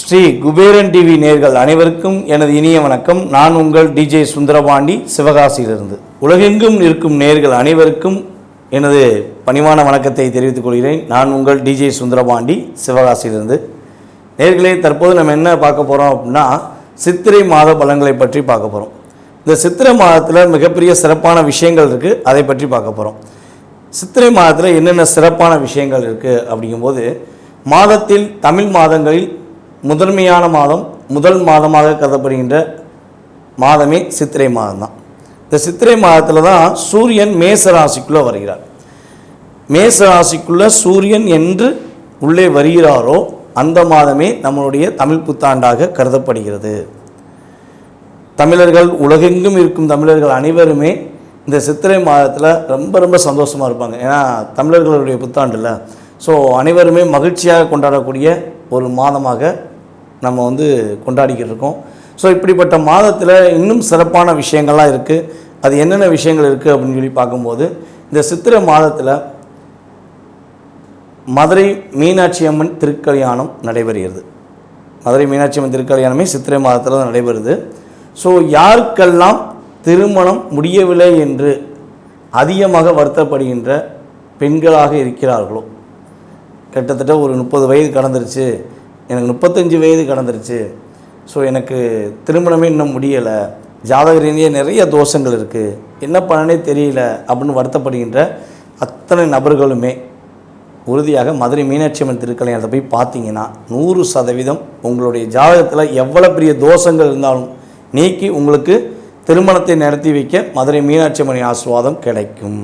Sri Kuberan TV நேர்கள் அனைவருக்கும் எனது இனிய வணக்கம். நான் உங்கள் டிஜே சுந்தரபாண்டி சிவகாசியிலிருந்து. உலகெங்கும் இருக்கும் நேர்கள் அனைவருக்கும் எனது பணிவான வணக்கத்தை தெரிவித்துக் கொள்கிறேன். நான் உங்கள் டிஜே சுந்தரபாண்டி சிவகாசியிலிருந்து. நேர்களே தற்போது நம்ம என்ன பார்க்க போகிறோம் அப்படின்னா சித்திரை மாத பலன்களை பற்றி பார்க்க போகிறோம் இந்த சித்திரை மாதத்தில் மிகப்பெரிய சிறப்பான விஷயங்கள் இருக்குது அதை பற்றி பார்க்க போகிறோம் சித்திரை மாதத்தில் என்னென்ன சிறப்பான விஷயங்கள் இருக்குது அப்படிங்கும்போது மாதத்தில் தமிழ் மாதங்களில் முதன்மையான மாதம் முதல் மாதமாக கருதப்படுகின்ற மாதமே சித்திரை மாதம் தான் இந்த சித்திரை மாதத்தில் தான் சூரியன் மேச ராசிக்குள்ளே வருகிறார். மேச ராசிக்குள்ளே சூரியன் என்று உள்ளே வருகிறாரோ அந்த மாதமே நம்மளுடைய தமிழ் புத்தாண்டாக கருதப்படுகிறது. தமிழர்கள் உலகெங்கும் இருக்கும் தமிழர்கள் அனைவருமே இந்த சித்திரை மாதத்தில் ரொம்ப ரொம்ப சந்தோஷமாக இருப்பாங்க. ஏன்னா தமிழர்களுடைய புத்தாண்டில். ஸோ அனைவருமே மகிழ்ச்சியாக கொண்டாடக்கூடிய ஒரு மாதமாக நம்ம வந்து கொண்டாடிக்கிட்டு இருக்கோம். ஸோ இப்படிப்பட்ட மாதத்தில் இன்னும் சிறப்பான விஷயங்கள்லாம் இருக்குது அது என்னென்ன விஷயங்கள் இருக்குது அப்படின்னு சொல்லி பார்க்கும்போது இந்த சித்திரை மாதத்தில் மதுரை மீனாட்சி அம்மன் திருக்கல்யாணம் நடைபெறுகிறது. மதுரை மீனாட்சி அம்மன் திருக்கல்யாணமே சித்திரை மாதத்தில் தான் நடைபெறுது. ஸோ யாருக்கெல்லாம் திருமணம் முடியவில்லை என்று அதிகமாக வருத்தப்படுகின்ற பெண்களாக இருக்கிறார்களோ. கிட்டத்தட்ட ஒரு முப்பது வயது கடந்துருச்சு. எனக்கு முப்பத்தஞ்சு வயது கடந்துருச்சு. ஸோ எனக்கு திருமணமே இன்னும் முடியலை. ஜாதக ரீதியாக நிறைய தோஷங்கள் இருக்குது என்ன பண்ணனே தெரியல அப்படின்னு வருத்தப்படுகின்ற அத்தனை நபர்களுமே உறுதியாக மதுரை மீனாட்சி அம்மன் திருக்கல்யாணத்தை போய் பார்த்தீங்கன்னா நூறு சதவீதம் உங்களுடைய ஜாதகத்தில் எவ்வளோ பெரிய தோஷங்கள் இருந்தாலும் நீக்கி உங்களுக்கு திருமணத்தை நடத்தி வைக்க மதுரை மீனாட்சி அம்மனை ஆசீர்வாதம் கிடைக்கும்.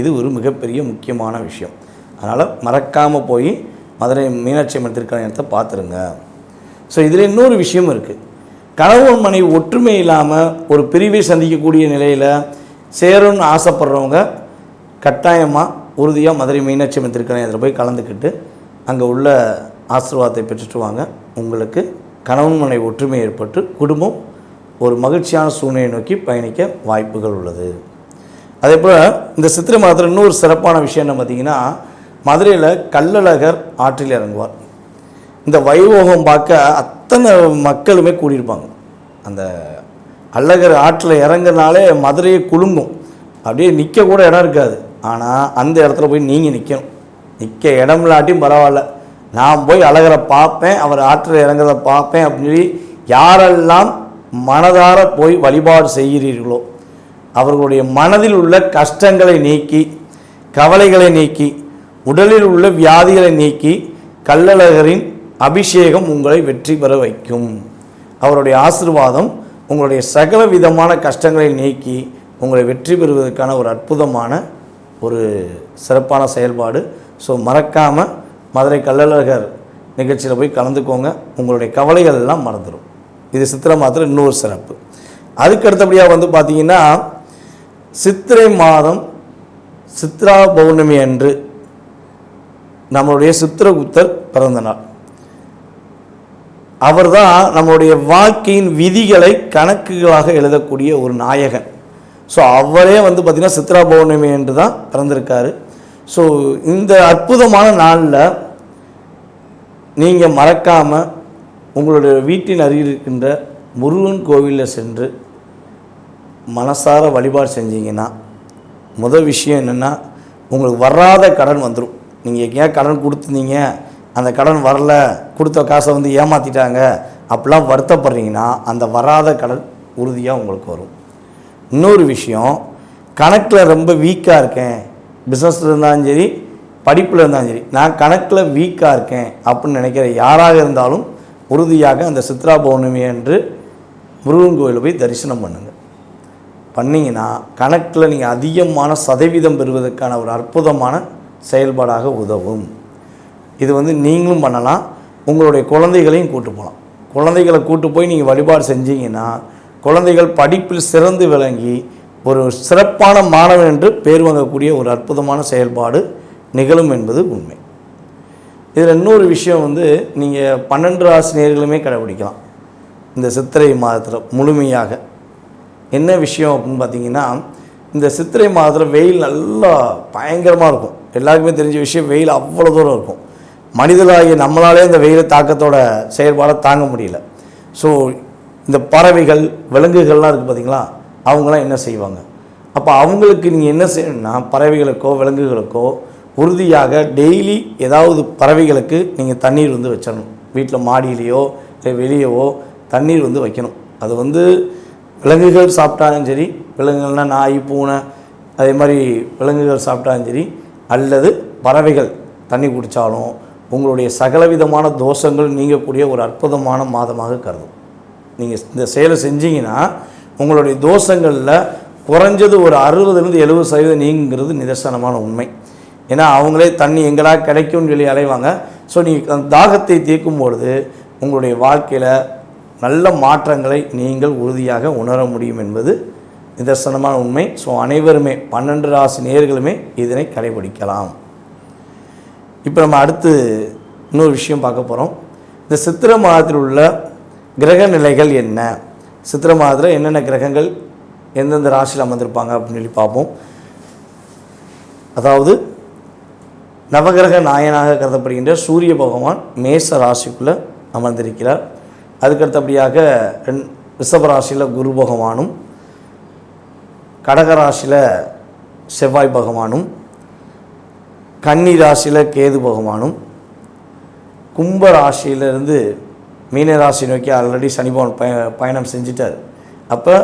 இது ஒரு மிகப்பெரிய முக்கியமான விஷயம். அதனால் மறக்காமல் போய் மதுரை மீனாட்சி அம்மன் திருக்கல்யாணத்தை பார்த்துருங்க. ஸோ இதில் இன்னொரு விஷயம் இருக்குது கணவன் மனைவி ஒற்றுமை இல்லாமல் ஒரு பிரிவை சந்திக்கக்கூடிய நிலையில் சேரும்னு ஆசைப்படுறவங்க கட்டாயமாக உறுதியாக மதுரை மீனாட்சி அம்மன் திருக்கல்யாணத்தில் போய் கலந்துக்கிட்டு அங்கே உள்ள ஆசீர்வாதத்தை பெற்றுட்டு வாங்க. உங்களுக்கு கணவன் மனைவி ஒற்றுமை ஏற்பட்டு குடும்பம் ஒரு மகிழ்ச்சியான சூழ்நிலையை நோக்கி பயணிக்க வாய்ப்புகள் உள்ளது. அதே போல் இந்த சித்திரை மாதத்தில் இன்னொரு சிறப்பான விஷயம் என்ன பார்த்தீங்கன்னா மதுரையில் கள்ளழகர் ஆற்றில் இறங்குவார். இந்த வைபோகம் பார்க்க அத்தனை மக்களுமே கூடியிருப்பாங்க. அந்த அழகர் ஆற்றில் இறங்குறனாலே மதுரையை குலுங்கும். அப்படியே நிற்க கூட இடம் இருக்காது. ஆனால் அந்த இடத்துல போய் நீங்கள் நிற்கணும் நிற்க இடம் இல்லாட்டியும் பரவாயில்ல. நான் போய் அழகரை பார்ப்பேன் அவர் ஆற்றில் இறங்குறத பார்ப்பேன் அப்படின்னு சொல்லி யாரெல்லாம் மனதார போய் வழிபாடு செய்கிறீர்களோ அவர்களுடைய மனதில் உள்ள கஷ்டங்களை நீக்கி கவலைகளை நீக்கி உடலில் உள்ள வியாதிகளை நீக்கி கள்ளழகரின் அபிஷேகம் உங்களை வெற்றி பெற வைக்கும். அவருடைய ஆசிர்வாதம் உங்களுடைய சகல விதமான கஷ்டங்களை நீக்கி உங்களை வெற்றி பெறுவதற்கான ஒரு அற்புதமான ஒரு சிறப்பான செயல்பாடு. ஸோ மறக்காமல் மதுரை கள்ளழகர் நிகழ்ச்சியில் போய் கலந்துக்கோங்க. உங்களுடைய கவலைகள் எல்லாம் மறந்துடும் இது சித்திரை மாதத்தில் இன்னொரு சிறப்பு. அதுக்கு அடுத்தபடியாக வந்து பார்த்தீங்கன்னா சித்திரை மாதம் சித்ரா பௌர்ணமி அன்று நம்மளுடைய சித்திரகுப்தர் பிறந்த நாள். அவர் தான் நம்மளுடைய வாழ்க்கையின் விதிகளை கணக்குகளாக எழுதக்கூடிய ஒரு நாயகன். ஸோ அவரே வந்து பார்த்திங்கன்னா சித்ரா பௌர்ணமி என்று தான் பிறந்திருக்காரு. ஸோ இந்த அற்புதமான நாளில் நீங்கள் மறக்காமல் உங்களுடைய வீட்டின் அருகில் இருக்கின்ற முருகன் கோவிலில் சென்று மனசார வழிபாடு செஞ்சீங்கன்னா முதல் விஷயம் என்னென்னா உங்களுக்கு வராத கடன் வந்துடும் நீங்கள் எங்கேயா கடன் கொடுத்துருந்தீங்க அந்த கடன் வரல கொடுத்த காசை வந்து ஏமாற்றிட்டாங்க அப்படிலாம் வருத்தப்படுறீங்கன்னா அந்த வராத கடன் உறுதியாக உங்களுக்கு வரும். இன்னொரு விஷயம் கணக்கில் ரொம்ப வீக்காக இருக்கேன் பிஸ்னஸில் இருந்தாலும் சரி படிப்பில் இருந்தாலும் சரி நான் கணக்கில் வீக்காக இருக்கேன் அப்படின்னு நினைக்கிற யாராக இருந்தாலும் உறுதியாக அந்த சித்ரா பௌர்ணமி அன்று முருகன் கோயிலில் போய் தரிசனம் பண்ணுங்கள் பண்ணிங்கன்னா கணக்கில் நீங்கள் அதிகமான சதவீதம் பெறுவதற்கான ஒரு அற்புதமான செயல்பாடாக உதவும். இது வந்து நீங்களும் பண்ணலாம் உங்களுடைய குழந்தைகளையும் கூட்டு போகலாம் குழந்தைகளை கூட்டு போய் நீங்கள் வழிபாடு செஞ்சீங்கன்னா குழந்தைகள் படிப்பில் சிறந்து விளங்கி ஒரு சிறப்பான மாணவன் என்று பேர் வாங்கக்கூடிய ஒரு அற்புதமான செயல்பாடு நிகழும் என்பது உண்மை. இதில் இன்னொரு விஷயம் வந்து நீங்கள் பன்னெண்டு ஆசிரியர்களுமே கடைபிடிக்கலாம் இந்த சித்திரை மாதத்தில் முழுமையாக. என்ன விஷயம் அப்படின்னு பார்த்தீங்கன்னா இந்த சித்திரை மாதத்தில் வெயில் நல்லா பயங்கரமாக இருக்கும். எல்லாருக்குமே தெரிஞ்ச விஷயம் வெயில் அவ்வளோ தூரம் இருக்கும். மனிதராகிய நம்மளாலே இந்த வெயில் தாக்கத்தோட செயல்பாடை தாங்க முடியல. ஸோ இந்த பறவைகள் விலங்குகள்லாம் இருக்குது பார்த்தீங்களா அவங்களாம் என்ன செய்வாங்க? அப்போ அவங்களுக்கு நீங்கள் என்ன செய்யணும்னா பறவைகளுக்கோ விலங்குகளுக்கோ உறுதியாக டெய்லி ஏதாவது பறவைகளுக்கு நீங்கள் தண்ணீர் வந்து வச்சிடணும் வீட்டில் மாடியிலையோ இல்லை வெளியவோ தண்ணீர் வந்து வைக்கணும். அது வந்து விலங்குகள் சாப்பிட்டாலும் சரி விலங்குகள்னால் நாய் பூனை அதே மாதிரி விலங்குகள் சாப்பிட்டாலும் சரி அல்லது பறவைகள் தண்ணி குடித்தாலும் உங்களுடைய சகலவிதமான தோஷங்கள் நீங்கக்கூடிய ஒரு அற்புதமான மாதமாக கருதும். நீங்கள் இந்த செயலை செஞ்சீங்கன்னா உங்களுடைய தோஷங்களில் குறைஞ்சது ஒரு அறுபதுலேருந்து எழுபது சதவீதம் நீங்கிறது நிதர்சனமான உண்மை. ஏன்னா அவங்களே தண்ணி எங்கடா கிடைக்கும்னு சொல்லி அலைவாங்க. ஸோ நீங்கள் அந்த தாகத்தை தீர்க்கும் பொழுது உங்களுடைய வாழ்க்கையில் நல்ல மாற்றங்களை நீங்கள் உறுதியாக உணர முடியும் என்பது நிதர்சனமான உண்மை. ஸோ அனைவருமே பன்னெண்டு ராசி நேயர்களுமே இதனை கடைபிடிக்கலாம். இப்போ நம்ம அடுத்து இன்னொரு விஷயம் பார்க்க போகிறோம் இந்த சித்திரை மாதத்தில் உள்ள கிரக நிலைகள் என்ன? சித்திரை மாதத்தில் என்னென்ன கிரகங்கள் எந்தெந்த ராசியில் அமர்ந்திருப்பாங்க அப்படின்னு சொல்லி பார்ப்போம். அதாவது நவகிரக நாயனாக கருதப்படுகின்ற சூரிய பகவான் மேச ராசிக்குள்ளே அமர்ந்திருக்கிறார். அதுக்கடுத்தபடியாக ரெண் குரு பகவானும் கடகராசியில் செவ்வாய் பகவானும் கன்னி ராசியில் கேது பகவானும் கும்ப ராசியிலிருந்து மீன ராசி நோக்கி ஆல்ரெடி சனி பகவான் பய பயணம் செஞ்சிட்டார். அப்போ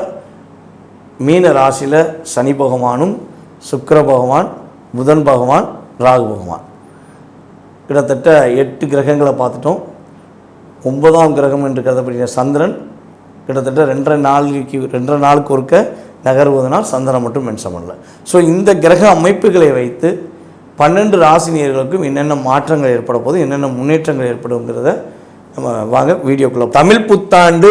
மீன ராசியில் சனி பகவானும் சுக்கர பகவான் புதன் பகவான் ராகு பகவான். கிட்டத்தட்ட எட்டு கிரகங்களை பார்த்துட்டோம். ஒன்பதாம் கிரகம் என்று கருதப்படுகிற சந்திரன் கிட்டத்தட்ட ரெண்டரை நாளைக்கு ரெண்டரை நாளுக்கு ஒருக்க நகர்வதனால் சந்திரன் மட்டும் மென்ஷன் பண்ணல. ஸோ இந்த கிரக அமைப்புகளை வைத்து பன்னெண்டு ராசினியர்களுக்கும் என்னென்ன மாற்றங்கள் ஏற்பட போகுது என்னென்ன முன்னேற்றங்கள் ஏற்படுங்கிறத நம்ம வாங்க வீடியோக்குள்ள தமிழ் புத்தாண்டு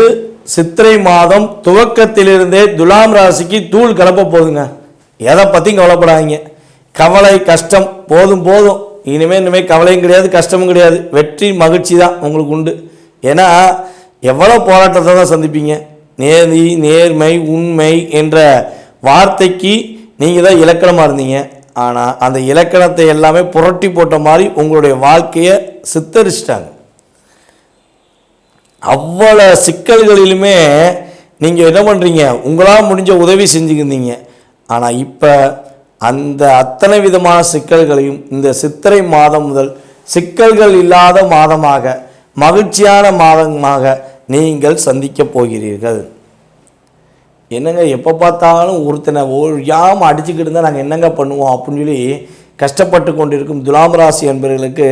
சித்திரை மாதம் துவக்கத்திலிருந்தே துலாம் ராசிக்கு தூள் கிளப்ப போகுதுங்க. எதை பற்றியும் கவலைப்படாதீங்க. கவலை கஷ்டம் போதும் போதும். இனிமேல் இனிமேல் கவலையும் கிடையாது கஷ்டமும் கிடையாது. வெற்றி மகிழ்ச்சி தான் உங்களுக்கு உண்டு. ஏன்னா எவ்வளோ போராட்டத்தை தான் சந்திப்பீங்க? நேர்தி நேர்மை உண்மை என்ற வார்த்தைக்கு நீங்கள் தான் இலக்கணமாக இருந்தீங்க. ஆனால் அந்த இலக்கணத்தை எல்லாமே புரட்டி போட்ட மாதிரி உங்களுடைய வாழ்க்கையை சித்தரிச்சிட்டாங்க. அவ்வளோ சிக்கல்களிலுமே நீங்கள் என்ன பண்ணுறீங்க உங்களால் முடிஞ்ச உதவி செஞ்சுக்கிருந்தீங்க. ஆனால் இப்போ அந்த அத்தனை விதமான சிக்கல்களையும் இந்த சித்திரை மாதம் முதல் சிக்கல்கள் இல்லாத மாதமாக மகிழ்ச்சியான மாதமாக நீங்கள் சந்திக்கப் போகிறீர்கள். என்னங்க எப்போ பார்த்தாலும் ஒருத்தனை ஓயாமல் அடிச்சுக்கிட்டு இருந்தால் நாங்கள் என்னங்க பண்ணுவோம் அப்படின்னு சொல்லி கஷ்டப்பட்டு கொண்டிருக்கும் துலாம் ராசி என்பவர்களுக்கு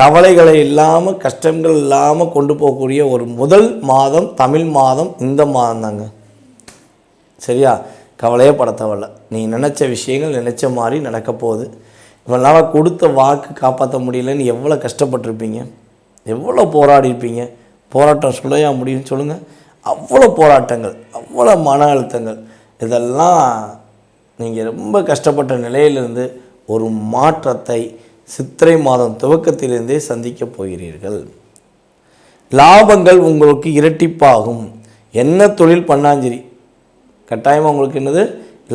கவலைகளை இல்லாமல் கஷ்டங்கள் இல்லாமல் கொண்டு போகக்கூடிய ஒரு முதல் மாதம் தமிழ் மாதம் இந்த மாதம் தாங்க. சரியா? கவலையே பட நீ நினச்ச விஷயங்கள் நினச்ச மாதிரி நடக்க போகுது. இவனால் கொடுத்த வாக்கு காப்பாற்ற முடியலன்னு எவ்வளோ கஷ்டப்பட்டிருப்பீங்க? எவ்வளோ போராடி இருப்பீங்க போராட்டம் சொல்லையா முடியும்னு சொல்லுங்கள் அவ்வளோ போராட்டங்கள் அவ்வளோ மன அழுத்தங்கள். இதெல்லாம் நீங்கள் ரொம்ப கஷ்டப்பட்ட நிலையிலிருந்து ஒரு மாற்றத்தை சித்திரை மாதம் துவக்கத்திலிருந்தே சந்திக்கப் போகிறீர்கள். லாபங்கள் உங்களுக்கு இரட்டிப்பாகும். என்ன தொழில் பண்ணாஞ்சிரி கட்டாயமாக உங்களுக்கு என்னது?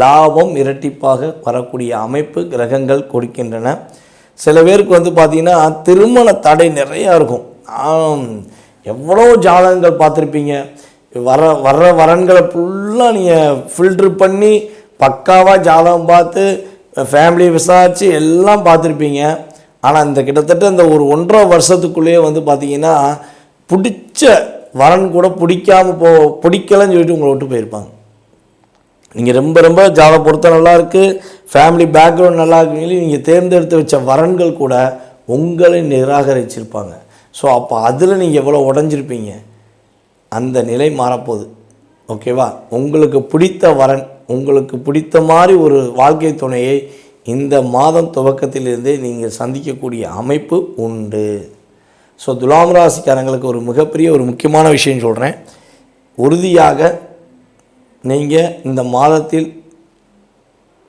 லாபம் இரட்டிப்பாக வரக்கூடிய அமைப்பு கிரகங்கள் கொடுக்கின்றன. சில பேருக்கு வந்து பார்த்திங்கன்னா திருமண தடை நிறையா இருக்கும். எவ்வளோ ஜாதகங்கள் பார்த்துருப்பீங்க? வர வர்ற வரன்களை ஃபுல்லாக நீங்கள் ஃபில்ட்ரு பண்ணி பக்காவாக ஜாதகம் பார்த்து ஃபேமிலி விசாரித்து எல்லாம் பார்த்துருப்பீங்க. ஆனால் இந்த கிட்டத்தட்ட இந்த ஒரு ஒன்றரை வருஷத்துக்குள்ளேயே வந்து பார்த்தீங்கன்னா பிடிச்ச வரன் கூட பிடிக்காமல் போ பிடிக்கலன்னு சொல்லிட்டு உங்களை விட்டு போயிருப்பாங்க. நீங்கள் ரொம்ப ரொம்ப ஜாவை பொருத்தம் நல்லாயிருக்கு ஃபேமிலி பேக்ரவுண்ட் நல்லா இருக்குன்னு நீங்கள் தேர்ந்தெடுத்து வச்ச வரன்கள் கூட உங்களை நிராகரிச்சிருப்பாங்க. ஸோ அப்போ அதில் நீங்கள் எவ்வளோ உடஞ்சிருப்பீங்க? அந்த நிலை மாறப்போகுது. ஓகேவா? உங்களுக்கு பிடித்த வரன் உங்களுக்கு பிடித்த மாதிரி ஒரு வாழ்க்கை துணையை இந்த மாதம் துவக்கத்திலிருந்தே நீங்கள் சந்திக்கக்கூடிய அமைப்பு உண்டு. ஸோ துலாம் ராசிக்காரங்களுக்கு ஒரு மிகப்பெரிய ஒரு முக்கியமான விஷயம் சொல்கிறேன் உறுதியாக நீங்கள் இந்த மாதத்தில்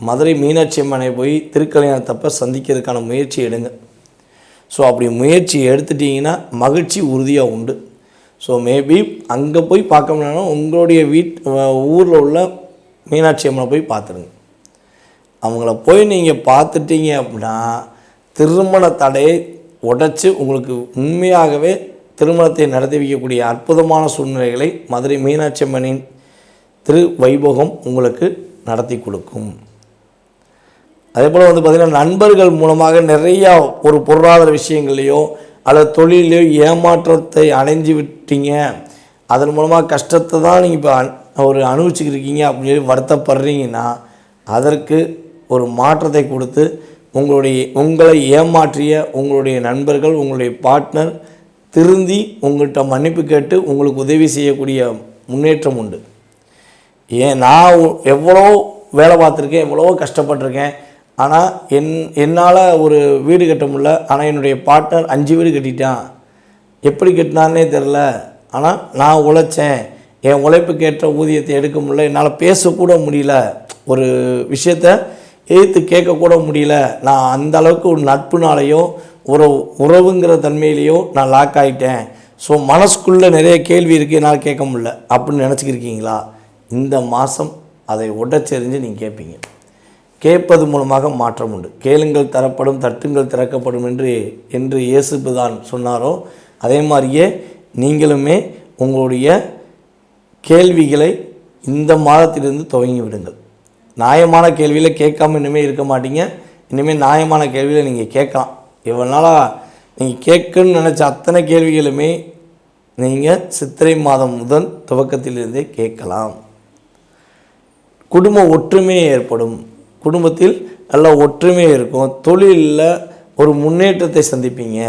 மதுரை மீனாட்சி அம்மனை போய் திருக்கல்யாணத்தப்ப சந்திக்கிறதுக்கான முயற்சி எடுங்க. ஸோ அப்படி முயற்சி எடுத்துட்டிங்கன்னா மகிழ்ச்சி உறுதியாக உண்டு. ஸோ மேபி அங்கே போய் பார்க்க முடியலனா உங்களுடைய வீட் ஊரில் உள்ள மீனாட்சி அம்மனை போய் பார்த்துருங்க. அவங்கள போய் நீங்கள் பார்த்துட்டீங்க அப்படின்னா திருமண தடையை உடைச்சி உங்களுக்கு உண்மையாகவே திருமணத்தை நடத்தி வைக்கக்கூடிய அற்புதமான சூழ்நிலைகளை மதுரை மீனாட்சி அம்மனின் திரு வைபோகம் உங்களுக்கு நடத்தி கொடுக்கும். அதே போல் வந்து பார்த்திங்கன்னா நண்பர்கள் மூலமாக நிறையா ஒரு பொருளாதார விஷயங்களையோ அல்லது தொழிலையோ ஏமாற்றத்தை அடைஞ்சு விட்டீங்க. அதன் மூலமாக கஷ்டத்தை தான் நீங்கள் இப்போ ஒரு அனுபவிச்சுக்கிருக்கீங்க அப்படின்னு சொல்லி வருத்தப்படுறீங்கன்னா அதற்கு ஒரு மாற்றத்தை கொடுத்து உங்களுடைய உங்களை ஏமாற்றிய உங்களுடைய நண்பர்கள் உங்களுடைய பார்ட்னர் திருந்தி உங்கள்கிட்ட மன்னிப்பு கேட்டு உங்களுக்கு உதவி செய்யக்கூடிய முன்னேற்றம் உண்டு. ஏன் நான் எவ்வளோ வேலை பார்த்துருக்கேன் எவ்வளோ கஷ்டப்பட்டிருக்கேன் ஆனால் என் என்னால் ஒரு வீடு கட்ட முடில ஆனால் என்னுடைய பார்ட்னர் அஞ்சு வீடு கட்டிட்டான். எப்படி கட்டினான்னே தெரில ஆனால் நான் உழைச்சேன். என் உழைப்புக்கேற்ற ஊதியத்தை எடுக்க முடியல. என்னால் பேசக்கூட முடியல. ஒரு விஷயத்த எதிர்த்து கேட்கக்கூட முடியல. நான் அந்த அளவுக்கு ஒரு நட்புனாலேயோ ஒரு உறவுங்கிற தன்மையிலையோ நான் லாக் ஆகிட்டேன் ஸோ மனசுக்குள்ளே நிறைய கேள்வி இருக்குது என்னால் கேட்க முடில அப்படின்னு நினச்சிக்கிருக்கீங்களா இந்த மாதம் அதை உடச்செறிஞ்சு நீங்கள் கேட்பீங்க கேட்பது மூலமாக மாற்றம் உண்டு. கேளுங்கள் தரப்படும் தட்டுங்கள் திறக்கப்படும் என்று என்று இயேசுப்பு தான் சொன்னாரோ அதே மாதிரியே நீங்களுமே உங்களுடைய கேள்விகளை இந்த மாதத்திலிருந்து துவங்கி விடுங்கள். நியாயமான கேள்வியில் கேட்காம இனிமேல் இருக்க மாட்டீங்க. இனிமேல் நியாயமான கேள்வியில் நீங்கள் கேட்கலாம். இவ்வளோ நாளாக நீங்கள் கேட்கணும்னு நினச்ச அத்தனை கேள்விகளுமே நீங்கள் சித்திரை மாதம் முதல் துவக்கத்திலிருந்தே கேட்கலாம். குடும்ப ஒற்றுமை ஏற்படும். குடும்பத்தில் நல்ல ஒற்றுமை இருக்கும். தொழிலில் ஒரு முன்னேற்றத்தை சந்திப்பீங்க.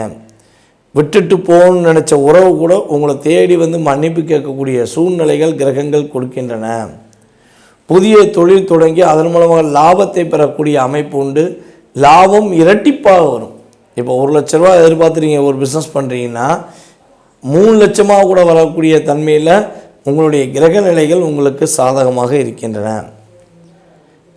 விட்டுட்டு போகணும்னு நினச்ச உறவு கூட உங்களை தேடி வந்து மன்னிப்பு கேட்கக்கூடிய சூழ்நிலைகள் கிரகங்கள் கொடுக்கின்றன. புதிய தொழில் தொடங்கி அதன் மூலமாக லாபத்தை பெறக்கூடிய அமைப்பு உண்டு. லாபம் இரட்டிப்பாக வரும். இப்போ ஒரு லட்ச ரூபா எதிர்பார்த்துறீங்க ஒரு பிஸ்னஸ் பண்ணுறீங்கன்னா மூணு லட்சமாக கூட வரக்கூடிய தன்மையில் உங்களுடைய கிரக நிலைகள் உங்களுக்கு சாதகமாக இருக்கின்றன.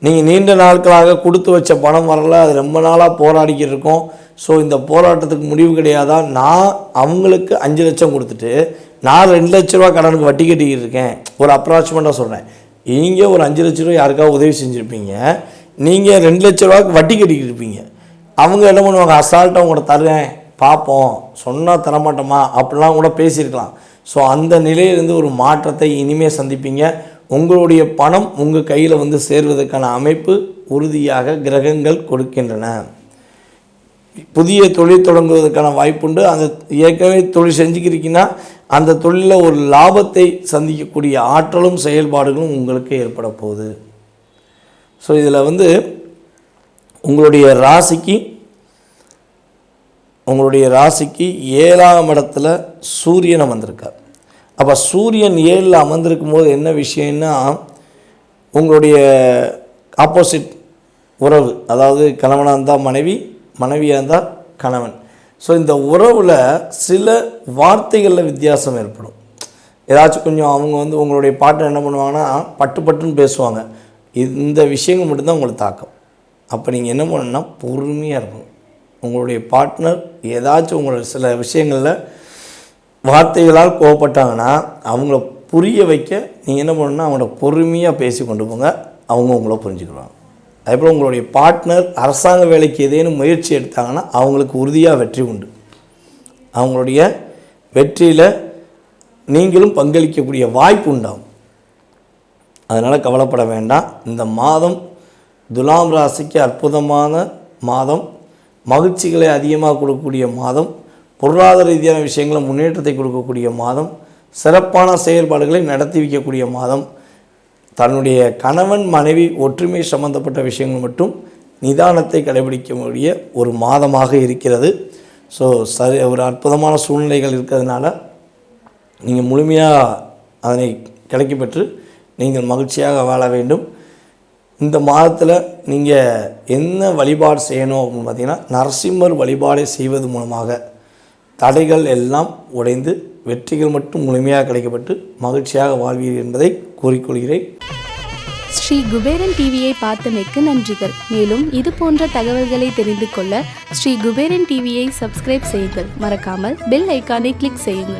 நீங்கள் நீண்ட நாட்களாக கொடுத்து வச்ச பணம் வரல அது ரொம்ப நாளாக போராடிக்கிட்டு இருக்கோம் ஸோ இந்த போராட்டத்துக்கு முடிவு கிடையாதா? நான் அவங்களுக்கு அஞ்சு லட்சம் கொடுத்துட்டு நான் ரெண்டு லட்ச ரூபா கடனுக்கு வட்டி கட்டிக்கிட்டு இருக்கேன் ஒரு அப்ராச்மெண்ட்டாக சொல்கிறேன் நீங்கள் ஒரு அஞ்சு லட்ச ரூபா யாருக்காவது உதவி செஞ்சுருப்பீங்க. நீங்கள் ரெண்டு லட்ச ரூபாய்க்கு வட்டி கட்டிக்கிட்டு இருப்பீங்க அவங்க என்ன பண்ணுவாங்க? அசால்ட்டாக உங்கள்கிட்ட தருவேன் பார்ப்போம் சொன்னால் தரமாட்டோமா? அப்படிலாம் கூட பேசியிருக்கலாம். ஸோ அந்த நிலையிலேருந்து ஒரு மாற்றத்தை இனிமேல் சந்திப்பீங்க. உங்களுடைய பணம் உங்கள் கையில் வந்து சேர்வதற்கான அமைப்பு உறுதியாக கிரகங்கள் கொடுக்கின்றன. புதிய தொழில் தொடங்குவதற்கான வாய்ப்புண்டு. அந்த ஏற்கனவே தொழில் செஞ்சுக்கிறீங்கன்னா அந்த தொழிலில் ஒரு லாபத்தை சந்திக்கக்கூடிய ஆற்றலும் செயல்பாடுகளும் உங்களுக்கு ஏற்பட போகுது. ஸோ இதில் வந்து உங்களுடைய ராசிக்கு உங்களுடைய ராசிக்கு ஏழாம் இடத்துல சூரியனை வந்திருக்கார் அப்போ சூரியன் ஏழில் அமர்ந்திருக்கும் போது என்ன விஷயம்னா உங்களுடைய ஆப்போசிட் உறவு அதாவது கணவனாக இருந்தால் மனைவி மனைவியாக இருந்தால் கணவன். ஸோ இந்த உறவில் சில வார்த்தைகளில் வித்தியாசம் ஏற்படும். ஏதாச்சும் கொஞ்சம் அவங்க வந்து உங்களுடைய பாட்டை என்ன பண்ணுவாங்கன்னா பட்டு பட்டுன்னு பேசுவாங்க. இந்த விஷயங்கள் மட்டும்தான் உங்களுக்கு தாக்கம். அப்போ நீங்கள் என்ன பண்ணணும்னா பொறுமையாக இருக்கணும். உங்களுடைய பார்ட்னர் ஏதாச்சும் உங்களோட சில விஷயங்களில் வார்த்தைகளால் கோவப்பட்டாங்கன்னா அவங்கள புரிய வைக்க நீங்கள் என்ன பண்ணணும்னா அவங்கள பொறுமையாக பேசி கொண்டு போங்க. அவங்க உங்களை புரிஞ்சுக்கிறாங்க அதேபோல் உங்களுடைய பார்ட்னர் அரசாங்க வேலைக்கு ஏதேனும் முயற்சி எடுத்தாங்கன்னா அவங்களுக்கு உறுதியாக வெற்றி உண்டு. அவங்களுடைய வெற்றியில் நீங்களும் பங்களிக்கக்கூடிய வாய்ப்பு உண்டாகும். அதனால் கவலைப்பட வேண்டாம். இந்த மாதம் துலாம் ராசிக்கு அற்புதமான மாதம். மகிழ்ச்சிகளை அதிகமாக கொடுக்கக்கூடிய மாதம். பொருளாதார ரீதியான விஷயங்களை முன்னேற்றத்தை கொடுக்கக்கூடிய மாதம் சிறப்பான செயல்பாடுகளை நடத்தி வைக்கக்கூடிய மாதம் தன்னுடைய கணவன் மனைவி ஒற்றுமை சம்பந்தப்பட்ட விஷயங்கள் மட்டும் நிதானத்தை கடைபிடிக்கக்கூடிய ஒரு மாதமாக இருக்கிறது. ஸோ சரி ஒரு அற்புதமான சூழ்நிலைகள் இருக்கிறதுனால நீங்கள் முழுமையாக அதனை கிடைக்க பெற்று நீங்கள் மகிழ்ச்சியாக வாழ வேண்டும். இந்த மாதத்தில் நீங்கள் என்ன வழிபாடு செய்யணும் அப்படின்னு பார்த்தீங்கன்னா நரசிம்மர் வழிபாடை செய்வது மூலமாக தடைகள் எல்லாம் உடைந்து வெற்றிகள் மட்டும் முழுமையாக கிடைக்கப்பட்டு மகிழ்ச்சியாக வாழ்வீர் என்பதை கூறிக்கொள்கிறேன். ஸ்ரீ குபேரன் டிவியை பார்த்தமைக்கு நன்றிகள். மேலும் இது போன்ற தகவல்களை தெரிந்து கொள்ள ஸ்ரீ குபேரன் டிவியை சப்ஸ்கிரைப் செய்யுங்கள். மறக்காமல் பெல் ஐக்கானை கிளிக் செய்யுங்கள்.